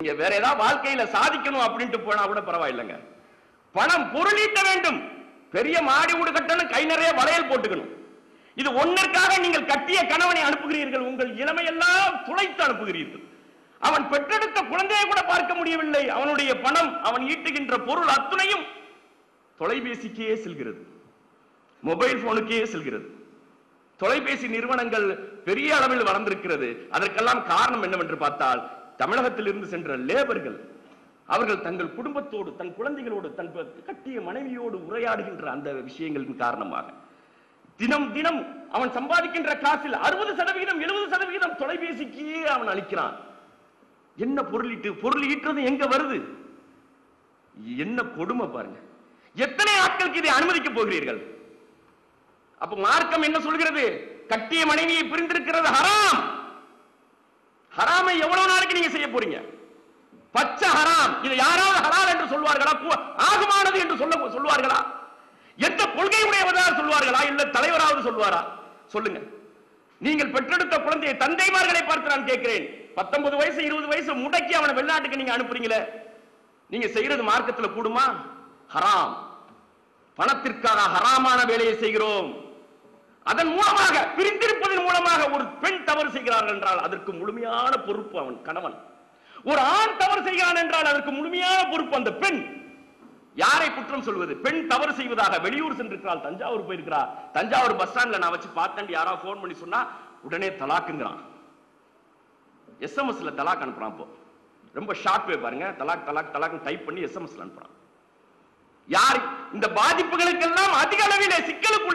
நீங்க வேற ஏதாவது வாழ்க்கையில சாதிக்கணும் அப்படின்ட்டு போனா கூட பரவாயில்லைங்க. பணம் பொருளீட்ட வேண்டும். பெரிய மாடி வீடு கட்டணும் கை நிறைய வளையல் போட்டுக்கணும். இது ஒன்னிற்காக நீங்கள் கட்டிய கணவனை அனுப்புகிறீர்கள். உங்கள் இளமையெல்லாம் துளைத்து அனுப்புகிறீர்கள். அவன் பெற்றெடுத்த குழந்தையை கூட பார்க்க முடியவில்லை. அவனுடைய பணம் அவன் ஈட்டுகின்ற பொருள் அத்துணையும் தொலைபேசிக்கே செல்கிறது. மொபைல் போனுக்கே செல்கிறது. தொலைபேசி நிறுவனங்கள் பெரிய அளவில் வளர்ந்திருக்கிறது. அதற்கெல்லாம் காரணம் என்னவென்று பார்த்தால் தமிழகத்தில் இருந்து சென்ற லேபர்கள் அவர்கள் தங்கள் குடும்பத்தோடு தன் குழந்தைகளோடு தன் கட்டிய மனைவியோடு உரையாடுகின்ற அந்த விஷயங்களின் காரணமாக. தினம் தினம் அவன் சம்பாதிக்கின்ற காசில் அறுபது சதவிகிதம் எழுபது சதவிகிதம் தொலைபேசிக்கே அவன் அளிக்கிறான். என்ன பொருளீட்டு பொருள் ஈட்டுறது எங்க வருது? என்ன கொடுமை பாருங்க. எத்தனை ஆட்களுக்கு இதை அனுமதிக்க போகிறீர்கள்? அப்ப மார்க்கம் என்ன சொல்கிறது? கட்டிய மனைவியை பிரிந்திருக்கிறது ஹராம். ஹராமை எவ்வளவு நாளைக்கு நீங்க செய்ய போறீங்க? பச்சை ஹராம். இது யாராவது ஹலால் என்று சொல்வார்களா? கு- ஆகுமானது என்று சொல்ல சொல்வார்களா? எந்த கொள்கை உடையவதாக சொல்வார்களா? இல்ல தலைவராவது சொல்வாரா? சொல்லுங்க. நீங்கள் பெற்றெடுத்த குழந்தையை தந்தைமார்களை பார்த்து நான் கேட்கிறேன். பத்தொன்பது வயசு இருபது வயசு முடக்கி அவனை வெளிநாட்டுக்கு நீங்க அனுப்புறீங்களே. நீங்க செய்யறது மார்க்கத்தில் கூடுமா? ஹராம். பணத்திற்காக ஹராமான வேலையை செய்கிறோம். அதன் மூலமாக பிரிந்திருப்பதன் மூலமாக ஒரு பெண் தவறு செய்கிறார்கள் என்றால் அதற்கு முழுமையான பொறுப்பு அவன் கணவன். ஒரு ஆண் தவறு செய்கிறான் என்றால் அதற்கு முழுமையான பொறுப்பு அந்த பெண். யாரை குற்றம் சொல்வது? பெண் தவறு செய்வதாக வெளியூர் சென்றிருக்கிறாள் தஞ்சாவூர் போயிருக்கிறார் தஞ்சாவூர் பஸ் ஸ்டாண்ட்ல நான் வச்சு பார்த்தேன் யாராவது போன் பண்ணி சொன்னா உடனே தலாக்குங்கிறான். எஸ்எம்எஸ்ல தலாக் அனுப்புறான் இப்போ. ரொம்ப ஷார்ட் வே பாருங்க. தலாக் தலாக் தலாக் டைப் பண்ணி எஸ்எம்எஸ்ல அனுப்புறான். யார் இந்த பாதிப்புகளுக்கெல்லாம் அதிக அளவில்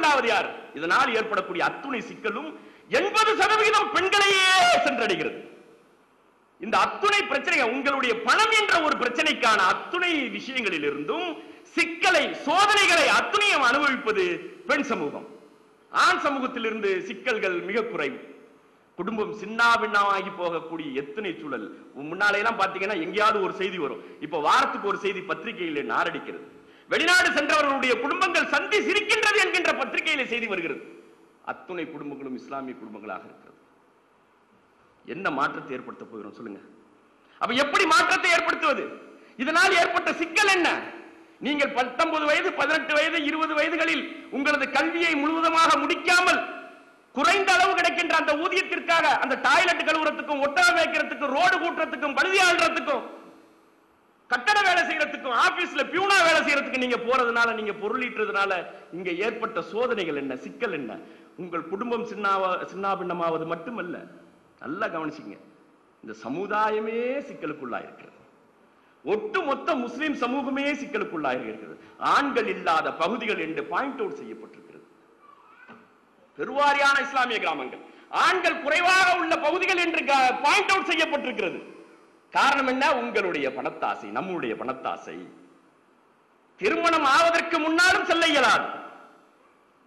சிக்கலுக்குள்ளாவது யார்? இதனால் ஏற்படக்கூடிய அத்துணை சிக்கலும் எண்பது சதவிகிதம் பெண்களையே சென்றடைகிறது. இந்த அத்துணை பிரச்சனை உங்களுடைய பணம் என்ற ஒரு பிரச்சனைக்கான அத்துணை விஷயங்களில் இருந்தும் சிக்கலை சோதனைகளை அத்துணையம் அனுபவிப்பது பெண் சமூகம். ஆண் சமூகத்திலிருந்து சிக்கல்கள் மிக குறைவு. குடும்பம் சின்னாபின்னமாகி போகக்கூடிய எத்தனை சூழல். முன்னாலே எல்லாம் பாத்தீங்கன்னா எங்கேயாவது ஒரு செய்தி வரும். இப்ப வாரத்துக்கு ஒரு செய்தி பத்திரிகையில் நாரடிக்கிறது. வெளிநாடு சென்றவர்களுடைய குடும்பங்கள் சந்தி சிரிக்கின்றது என்கின்ற பத்திரிகையில செய்தி வருகிறது. அத்துணை குடும்பங்களும் இஸ்லாமிய குடும்பங்களாக இருக்கிறது. என்ன மாற்றத்தை ஏற்படுத்த போகிறோம் சொல்லுங்க. அப்ப எப்படி மாற்றத்தை ஏற்படுத்துவது? இதனால் ஏற்பட்ட சிக்கல் என்ன? நீங்கள் பத்தொன்பது வயது பதினெட்டு வயது இருபது வயதுகளில் உங்களது கல்வியை முழுவதுமாக முடிக்காமல் குறைந்த அளவு கிடைக்கின்ற அந்த ஊதியத்திற்காக அந்த டாய்லெட் கழுவுறதுக்கும் ஒட்டகம் வைக்கிறதுக்கும் ரோடு கூட்டுறதுக்கும் பழுதி ஆள்றதுக்கும் கட்டட வேலை செய்யறதுக்கும் ஆபீஸ்ல பியூனா வேலை செய்யறதுக்கு நீங்க போறதுனால நீங்க பொருளீட்டுறதுனால இங்க ஏற்பட்ட சோதனைகள் என்ன சிக்கல் என்ன? உங்கள் குடும்பம் சின்னாவ சின்னாபின்னமாவது மட்டுமல்ல நல்லா கவனிச்சிங்க இந்த சமுதாயமே சிக்கலுக்குள்ளாயிருக்கிறது. ஒட்டுமொத்த முஸ்லிம் சமூகமே சிக்கலுக்குள்ளாயிருக்கிறது. ஆண்கள் இல்லாத பகுதிகள் என்று பாயிண்ட் அவுட் செய்யப்பட்டிருக்கிறது. பெருவாரியான இஸ்லாமிய கிராமங்கள். ஆண்கள் குறைவாக உள்ள பகுதிகள் என்று பாயிண்ட் அவுட் செய்யப்பட்டிருக்கிறது. காரணம் என்ன? உங்களுடைய பணத்தாசை நம்முடைய பணத்தாசை. திருமணம் ஆவதற்கு முன்னாலும் செல்ல இயலாது.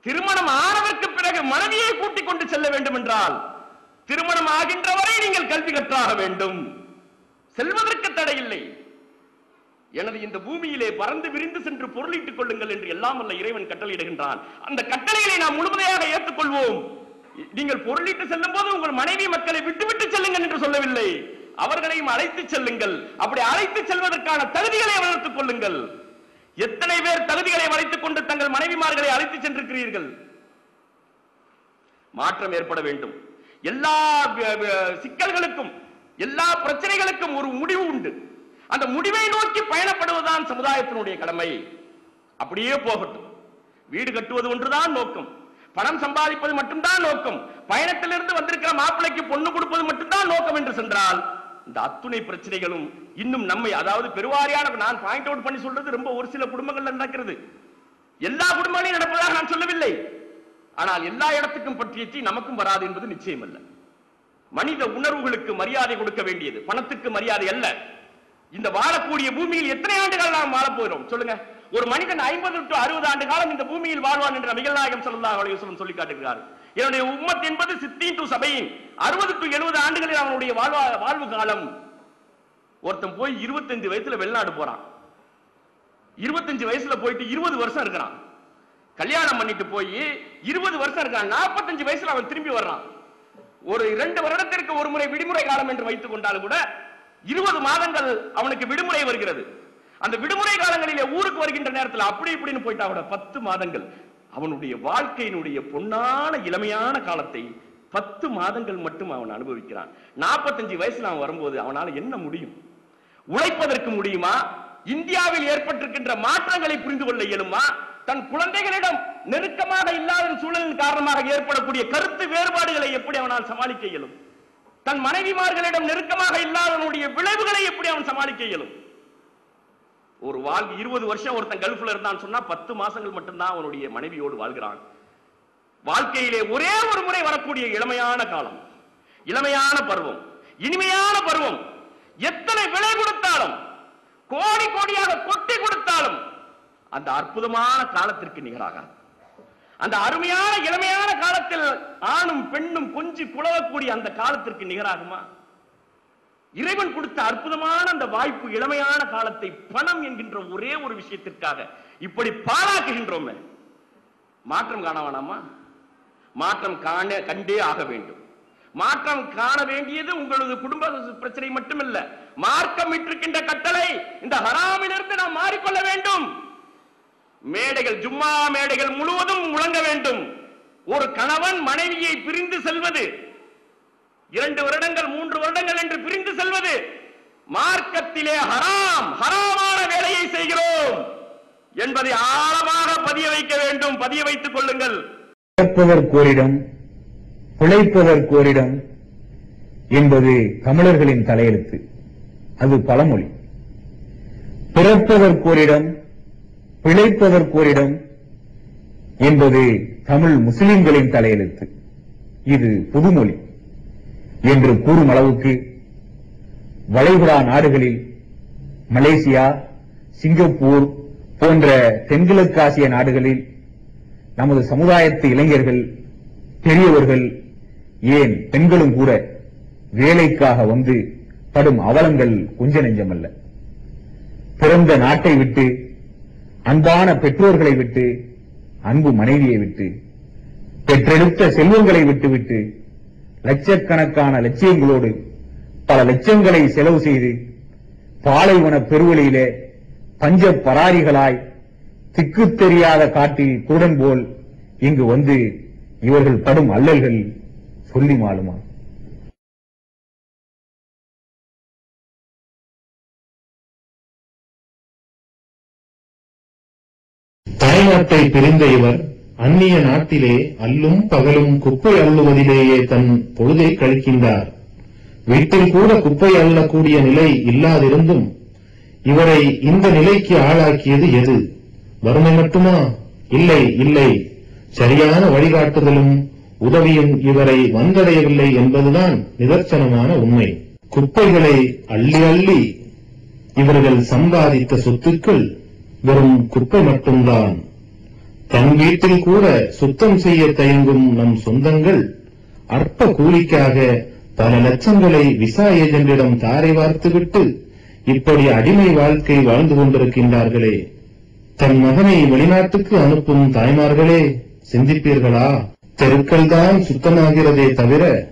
திருமணம் ஆனதற்கு பிறகு மனைவியை கூட்டிக் கொண்டு செல்ல வேண்டும் என்றால் திருமணம் ஆகின்ற வரை நீங்கள் கல்வி கற்றாக வேண்டும். செல்வதற்கு தடையில்லை எனது இந்த பூமியிலே பறந்து விரிந்து சென்று பொருளிட்டுக் கொள்ளுங்கள் என்று எல்லாம் அல்ல இறைவன் கட்டளையிடுகின்றான். அந்த கட்டளைகளை நாம் முழுமையாக ஏற்றுக்கொள்வோம். நீங்கள் பொருளிட்டு செல்லும் போது உங்கள் மனைவி மக்களை விட்டுவிட்டு செல்லுங்கள் என்று சொல்லவில்லை. அவர்களையும் அழைத்து செல்லுங்கள். அப்படி அழைத்து செல்வதற்கான தகுதிகளை வளர்த்துக் கொள்ளுங்கள். எத்தனை பேர் தகுதிகளை வளைத்துக் கொண்டு தங்கள் மனைவிமார்களை அழைத்து சென்றிருக்கிறீர்கள்? மாற்றம் ஏற்பட வேண்டும். எல்லா சிக்கல்களுக்கும் எல்லா பிரச்சனைகளுக்கும் ஒரு முடிவு உண்டு. அந்த முடிவை நோக்கி பயணப்படுவதுதான் சமுதாயத்தினுடைய கடமை. அப்படியே போகட்டும். வீடு கட்டுவது ஒன்றுதான் நோக்கம். பணம் சம்பாதிப்பது மட்டும்தான் நோக்கம். பயணத்திலிருந்து வந்திருக்கிற மாப்பிள்ளைக்கு பொண்ணு கொடுப்பது மட்டும்தான் நோக்கம் என்று சென்றால் இந்த அத்துணை பிரச்சனைகளும் இன்னும் நம்மை அதாவது பெருவாரியான நான் பாயிண்ட் அவுட் பண்ணி சொல்றது ரொம்ப ஒரு சில குடும்பங்கள்ல நடக்கிறது. எல்லா குடும்பங்களையும் நடப்பதாக நான் சொல்லவில்லை. ஆனால் எல்லா இடத்துக்கும் பற்றிய தீ நமக்கும் வராது என்பது நிச்சயம் அல்ல மனித உணர்வுகளுக்கு மரியாதை கொடுக்க வேண்டியது பணத்துக்கு மரியாதை அல்ல. இந்த வாழக்கூடிய பூமியில் எத்தனை ஆண்டுகள் நாம் வாழப் போகிறோம்? சொல்லுங்க. ஒரு மனிதன் ஐம்பது டு அறுபது ஆண்டு காலம் இந்த பூமியில் வாழ்வான் என்ற மிகநாயகம் நாயகம் ஸல்லல்லாஹு சொல்லி காட்டுகிறார் என்னுடைய உம்மத் என்பது சித்தீன் டு சபையின். அறுபது டு எழுபது ஆண்டுகளில் அவனுடைய வாழ்வா வாழ்வு காலம். ஒருத்தன் போய் இருபத்தஞ்சு வயசுல வெளிநாடு போறான். இருபத்தஞ்சு வயசுல போயிட்டு இருபது வருஷம் இருக்கிறான். கல்யாணம் பண்ணிட்டு போய் இருபது வருஷம் இருக்கான். நாற்பத்தஞ்சு வயசுல அவன் திரும்பி வர்றான். ஒரு இரண்டு வருடத்திற்கு ஒரு முறை விடுமுறை காலம் என்று வைத்துக் கொண்டாலும் கூட இருபது மாதங்கள் அவனுக்கு விடுமுறை வருகிறது. அந்த விடுமுறை காலங்களிலே ஊருக்கு வருகின்ற நேரத்தில் அப்படி இப்படின்னு போயிட்டா கூட பத்து மாதங்கள். அவனுடைய வாழ்க்கையினுடைய பொன்னான இளமையான காலத்தை பத்து மாதங்கள் மட்டும் அவன் அனுபவிக்கிறான். நாற்பத்தஞ்சு வயசுல அவன் வரும்போது அவனால என்ன முடியும்? உழைப்பதற்கு முடியுமா? இந்தியாவில் ஏற்பட்டிருக்கின்ற மாற்றங்களை புரிந்து கொள்ள இயலுமா? தன் குழந்தைகளிடம் நெருக்கமாக இல்லாத சூழலின் காரணமாக ஏற்படக்கூடிய கருத்து வேறுபாடுகளை எப்படி அவனால் சமாளிக்க இயலும்? தன் மனைவிமார்களிடம் நெருக்கமாக இல்லாதவனுடைய விளைவுகளை எப்படி அவன் சமாளிக்க இயலும்? ஒரு வாழ் இருபது வருஷம் ஒருத்தன் கல்ஃபில் இருந்தான்னு சொன்னா பத்து மாசங்கள் மட்டும்தான் அவனுடைய மனைவியோடு வாழ்கிறான். வாழ்க்கையிலே ஒரே ஒரு முறை வரக்கூடிய இளமையான காலம் இளமையான பருவம் இனிமையான பருவம். எத்தனை விலை கொடுத்தாலும் கோடி கோடியாக கொட்டி கொடுத்தாலும் அந்த அற்புதமான காலத்திற்கு நிகராகாது. அந்த அருமையான இளமையான காலத்தில் ஆணும் பெண்ணும் கொஞ்சி குழவக்கூடிய அந்த காலத்திற்கு நிகராகுமா? இறைவன் கொடுத்த அற்புதமான அந்த வாய்ப்பு இளமையான காலத்தை பணம் என்கின்ற ஒரே ஒரு விஷயத்திற்காக இப்படி பாழாக்குகின்றோமே. மாற்றம் காண வேணாமா? மாற்றம் காண கண்டே ஆக வேண்டும். மாற்றம் காண வேண்டியது உங்களது குடும்ப பிரச்சனை மட்டுமல்ல. மார்க்கம் இட்டிருக்கின்ற கட்டளை இந்த ஹராமிலிருந்து நாம் மாறிக்கொள்ள வேண்டும். மேடைகள் ஜும்மா மேடைகள் முழுவதும் முழங்க வேண்டும். ஒரு கணவன் மனைவியை பிரிந்து செல்வது இரண்டு வருடங்கள் மூன்று வருடங்கள் என்று பிரிந்து செல்வது மார்க்கத்திலே ஹராம் ஹராமான வேலையை செய்கிறோம் என்பதை ஆழமாக பதிய வைக்க வேண்டும். பதிய வைத்துக் கொள்ளுங்கள். பிறப்பதற்கோரிடம் பிழைப்பதற்கோரிடம் என்பது தமிழர்களின் தலையெழுத்து. அது பழமொழி. பிறப்பதற்கோரிடம் பிழைப்பதற்கோரிடம் என்பது தமிழ் முஸ்லிம்களின் தலையெழுத்து. இது புதுமொழி. என்று கூறும் அளவுக்கு வளைகுடா நாடுகளில் மலேசியா சிங்கப்பூர் போன்ற தென்கிழக்காசிய நாடுகளில் நமது சமுதாயத்து இளைஞர்கள் பெரியவர்கள் ஏன் பெண்களும் கூட வேலைக்காக வந்து படும் அவலங்கள் கொஞ்ச நெஞ்சமல்ல. பிறந்த நாட்டை விட்டு அன்பான பெற்றோர்களை விட்டு அன்பு மனைவியை விட்டு பெற்றெடுத்த செல்வங்களை விட்டுவிட்டு லட்சக்கணக்கான லட்சியங்களோடு பல லட்சங்களை செலவு செய்து பாலைவன பெருவெளியிலே பஞ்ச பராரிகளாய் திக்கு தெரியாத காட்டில் குருடன் போல் இங்கு வந்து இவர்கள் படும் அல்லல்கள் சொல்லி மாளுமா? தலைநாட்டை பிரிந்த இவர் அந்நிய நாட்டிலே அல்லும் பகலும் குப்பை அள்ளுவதிலேயே தன் பொழுதை கழிக்கின்றார். வீட்டில் கூட குப்பை அள்ளக்கூடிய நிலை இல்லாதிருந்தும் இவரை இந்த நிலைக்கு ஆளாக்கியது எது? வறுமை மட்டுமா? இல்லை இல்லை. சரியான வழிகாட்டுதலும் உதவியும் இவரை வந்தடையவில்லை என்பதுதான் நிதர்சனமான உண்மை. குப்பைகளை அள்ளி அள்ளி இவர்கள் சம்பாதித்த சொத்துக்கள் வெறும் குப்பை மட்டும்தான். தன் வீட்டில் கூட சுத்தம் செய்ய தயங்கும் நம் சொந்தங்கள் அற்ப கூலிக்காக பல லட்சங்களை விசா ஏஜென்டிடம் தாரை வார்த்துவிட்டு இப்படி அடிமை வாழ்க்கை வாழ்ந்து கொண்டிருக்கின்றார்களே. தன் மகனை வெளிநாட்டுக்கு அனுப்பும் தாய்மார்களே சிந்திப்பீர்களா? தெருக்கள் தான் சுத்தமாகிறதே தவிர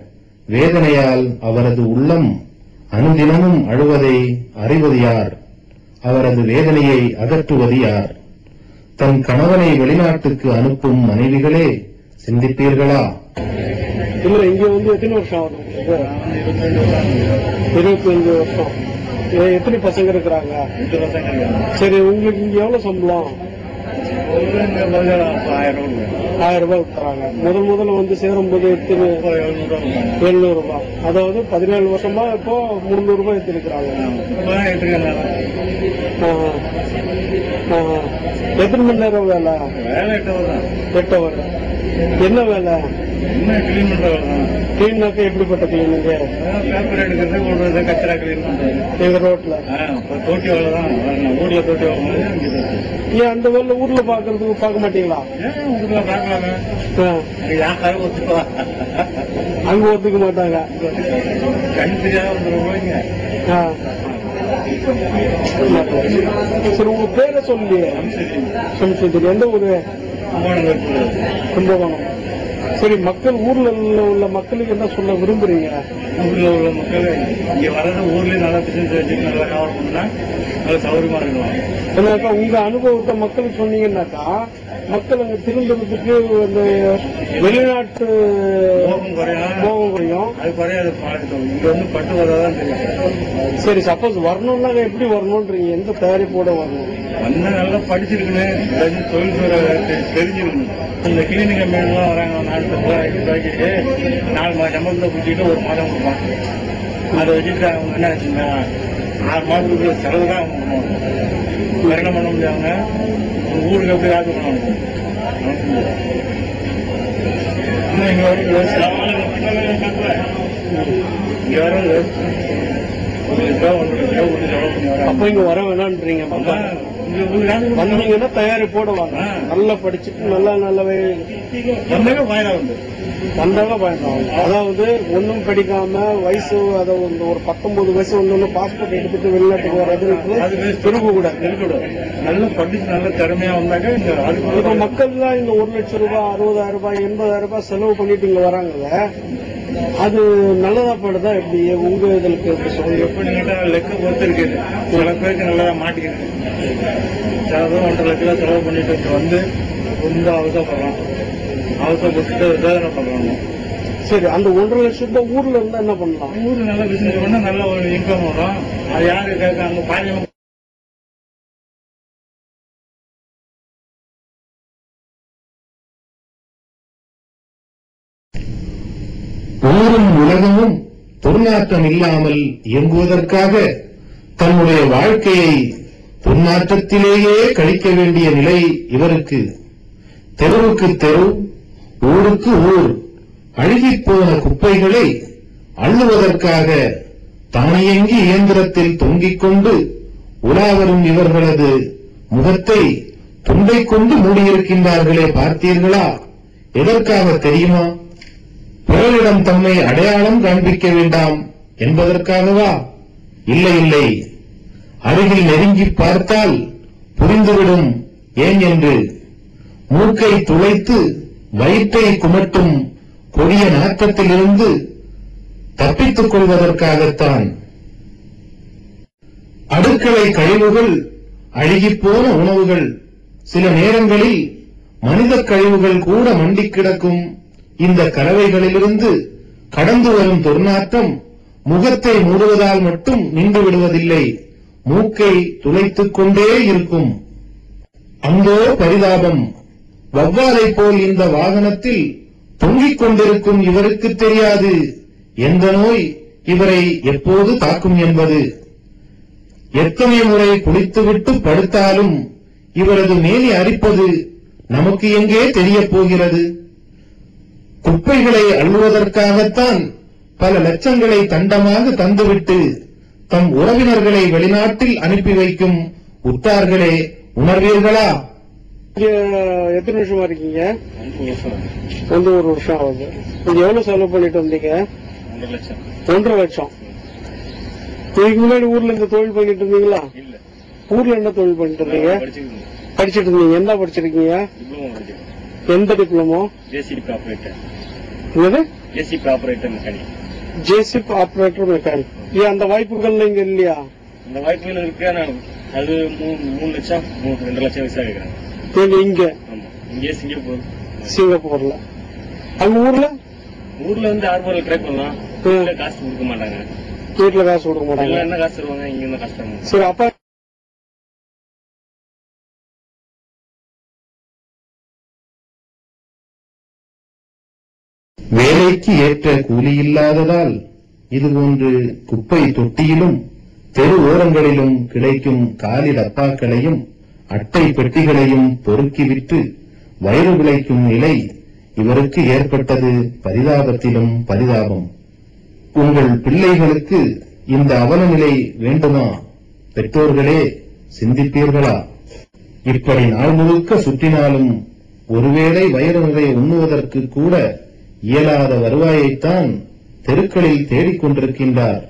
வேதனையால் அவரது உள்ளம் அனுதினமும் அழுவதை அறிவது யார்? அவரது வேதனையை அகற்றுவது யார்? தன் கணவனை வெளிநாட்டுக்கு அனுப்பும் மனைவிகளே சிந்திப்பீர்களா? இல்ல இங்க வந்து எத்தனை வருஷம் ஆகுது? இருபத்தஞ்சு வருஷம். ஏ, எத்தனை பசங்க இருக்கிறாங்க? சரி உங்களுக்கு இங்க எவ்வளவு சம்பளம்? ஆயிரம் ரூபாய் கொடுக்குறாங்க முதல் முதல்ல வந்து சேரும்போது எத்தனை? எழுநூறு ரூபாய். அதாவது பதினேழு வருஷமா இப்போ முந்நூறு ரூபாய் எடுத்திருக்கிறாங்க. எத்தனை மணி நேரம் வேலை? எட்டு அவர் என்ன வேலை? கிளீனாக்க எப்படிப்பட்ட கிளீனிங்க பேப்பர் எடுக்கிறது ஓடுறது கச்சரா கிளீன் பண்றது. எங்க ரோட்ல? தோட்டி வேலை தான். ஊர்ல தோட்டி வேலை ஏன் அந்த வேலை ஊர்ல பாக்குறதுக்கு பார்க்க மாட்டீங்களா? ஊர்ல பார்க்கலாங்க? ஆ. யாரும் ஒத்துக்குவா? அங்க ஒத்துக்க மாட்டாங்க. கண் தெரியாத வந்துருவாங்க. சரி உங்க பேரை சொல்லி. சம்சுதன் எந்த ஊரு? கும்பகோணம். சரி மக்கள் ஊர்ல உள்ள- மக்களுக்கு என்ன சொல்ல விரும்புறீங்க? ஊர்ல உள்ள மக்கள் இங்க வர்றது ஊர்லயே நல்லா பிசினஸ் வச்சுட்டு நல்லா பண்ணா நல்ல சௌகரியமா இருக்கலாம் ஏன்னாக்கா உங்க அனுபவத்தை மக்களுக்கு சொன்னீங்கன்னாக்கா மக்கள் அங்க திரும்புறதுக்கு அந்த வெளிநாட்டு மோகம் குறையும். அது குறையாது இங்க வந்து பட்டு வரதான் தெரியும். சரி சப்போஸ் வரணும்னா எப்படி வரணும்ன்றீங்க? எந்த தயாரிப்போட வரணும்? வந்தா நல்லா படிச்சிருக்கணும். ஏதாச்சும் தொழில் துறை தெ- தெரிஞ்சிருக்கணும் இந்த கிளினிக் கம்பெனிலாம் வராங்க. நாலு ரூபாய் ஐந்து ரூபாய்க்கு நாலு மாதம் சம்பளத்தை பிடிச்சிட்டு ஒரு மாதம் கொடுப்பான் அதை வச்சுட்டு அவங்க என்ன ஆச்சுன்னா ஆறு மாதத்துக்கு செலவு தான் அவங்க பண்ணுவாங்க. என்ன பண்ண முடியாங்க உங்க ஊருக்கு பண்ணணும் இங்க அப்ப இங்க வர வேணான்றீங்க பாப்பா. வந்தீங்கன்னா தயாரிப்போட வாங்க ஆ. நல்லா படிச்சுட்டு நல்லா நல்லவே வந்தாங்க வாயிலா வந்து வந்தாங்க பயன்படும் அதாவது ஒன்றும் படிக்காம வயசு அதை வந்து ஒரு பத்தொன்பது வயசு வந்தோன்னு பாஸ்போர்ட் எடுத்துட்டு வெளிநாட்டுக்கு வர்றது. திரும்ப இருக்கக்கூடாது நல்லா படிச்சு நல்ல திறமையா வந்தாக்க இந்த இப்ப மக்கள் தான் இந்த ஒரு லட்சம் ரூபாய் அறுபதாயிரம் ரூபாய் எண்பதாயிரம் ரூபாய் செலவு பண்ணிட்டு இங்க வராங்கல்ல? அது நல்லதா படுதா எப்படி? உங்க இதற்கு எப்படி சொல்லுங்க எப்படி லெக்க பொறுத்து இருக்குது சில பேருக்கு நல்லா மாட்டிக்கிது சில பேர் ஒன்றரை ரூபா செலவு பண்ணிட்டு வந்து ரொம்ப அவசரப்படுறோம் அவசரப்பட்டு வேதனை பண்றாங்க சரி அந்த ஒன்றரை லட்சம் ரூபாய் ஊர்ல இருந்தா என்ன பண்ணலாம்? ஊர்ல நல்ல பிசினஸ் பண்ணா நல்ல ஒரு இன்கம் வரும். அது யாரு கேட்க அங்க பாஞ்சம் ஊரும் உலகமும் துர்நாற்றம் இல்லாமல் இயங்குவதற்காக தன்னுடைய வாழ்க்கையை துன்மாற்றத்திலேயே கழிக்க வேண்டிய நிலை இவருக்கு. தெருவுக்கு தெரு ஊருக்கு ஊர் அழுகிப் போன குப்பைகளை அள்ளுவதற்காக தானியங்கி இயந்திரத்தில் தொங்கிக் கொண்டு உலாவரும் இவர்களது முகத்தை துண்டை கொண்டு மூடியிருக்கின்றார்களே பார்த்தீர்களா? எதற்காக தெரியுமா? பிறரிடம் தம்மை அடையாளம் காண்பிக்க வேண்டாம் என்பதற்காகவா? இல்லை இல்லை. அருகில் நெருங்கி பார்த்தால் புரிந்துவிடும் ஏன் என்று? மூக்கை துளைத்து வயிற்றை குமட்டும் கொடிய நாக்கத்திலிருந்து தப்பித்துக் கொள்வதற்காகத்தான். அடுக்களை கழிவுகள் அழுகிப்போன உணவுகள் சில நேரங்களில் மனித கழிவுகள் கூட மண்டி கிடக்கும். இந்த கலவைகளிலிருந்து கடந்து வரும் துர்நாற்றம் முகத்தை மூடுவதால் மட்டும் நின்று விடுவதில்லை. மூக்கை துளைத்துக் கொண்டே இருக்கும். அந்தோ பரிதாபம். வவ்வாலைப் போல் இந்த வாகனத்தில் தொங்கிக் கொண்டிருக்கும் இவருக்கு தெரியாது. எந்த நோய் இவரை எப்போது தாக்கும் என்பது. எத்தனை முறை குளித்துவிட்டு படுத்தாலும் இவரது மேலி அரிப்பது நமக்கு எங்கே தெரிய போகிறது? குப்பைகளை அள்ளுவதற்காகத்தான் பல லட்சங்களை தண்டமாக தந்துவிட்டு தம் உறவினர்களை வெளிநாட்டில் அனுப்பி வைக்கும் உற்றார்களே உணர்வீர்களா? எத்தனை வருஷமா இருக்கீங்க? வந்து ஒரு வருஷம் ஆகுது. நீங்க எவ்வளவு செலவு பண்ணிட்டு வந்தீங்க? ஒன்றரை லட்சம். இதுக்கு முன்னாடி ஊர்ல இந்த தொழில் பண்ணிட்டு இருந்தீங்களா? இல்ல. ஊர்ல என்ன தொழில் பண்ணிட்டு இருந்தீங்க? படிச்சிட்டு இருந்தீங்க. என்ன படிச்சிருக்கீங்க? எந்த டிப்ளமோ? ஜேசிபி ஆபரேட்டர் என்னது? JCB operator mechanic JCB operator mechanic ஏன் அந்த வாய்ப்புகள் இங்க இல்லையா? இந்த வாய்ப்புகள் இருக்கு ஆனா அது மூணு லட்சம் ரெண்டு லட்சம் கேட்கறாங்க நீங்க இங்க? இங்கே சிங்கப்பூர். சிங்கப்பூர்ல. அங்க ஊர்ல? ஊர்ல வந்து ஆர்பாரில் ட்ரை பண்ணலாம் காசு கொடுக்க மாட்டாங்க. வீட்டுல காசு கொடுக்க மாட்டாங்க. என்ன காசு தருவாங்க இங்க காசு தருவாங்க. சரி அப்பா வேலைக்கு ஏற்ற கூலி இல்லாததால் இது போன்று குப்பை தொட்டியிலும் தெரு ஓரங்களிலும் கிடைக்கும் காலி டப்பாக்களையும் அட்டை பெட்டிகளையும் பொறுக்கி விட்டு வயிறு விளைக்கும் நிலை இவருக்கு ஏற்பட்டது பரிதாபத்திலும் பரிதாபம். உங்கள் பிள்ளைகளுக்கு இந்த அவலநிலை வேண்டுமா? பெற்றோர்களே சிந்திப்பீர்களா? இப்படி நாள் முழுக்க சுற்றினாலும் ஒருவேளை வயிறு நிறைய உண்ணுவதற்கு கூட இயலாத வருவாயைத்தான் தெருக்களில் தேடிக் கொண்டிருக்கின்றார்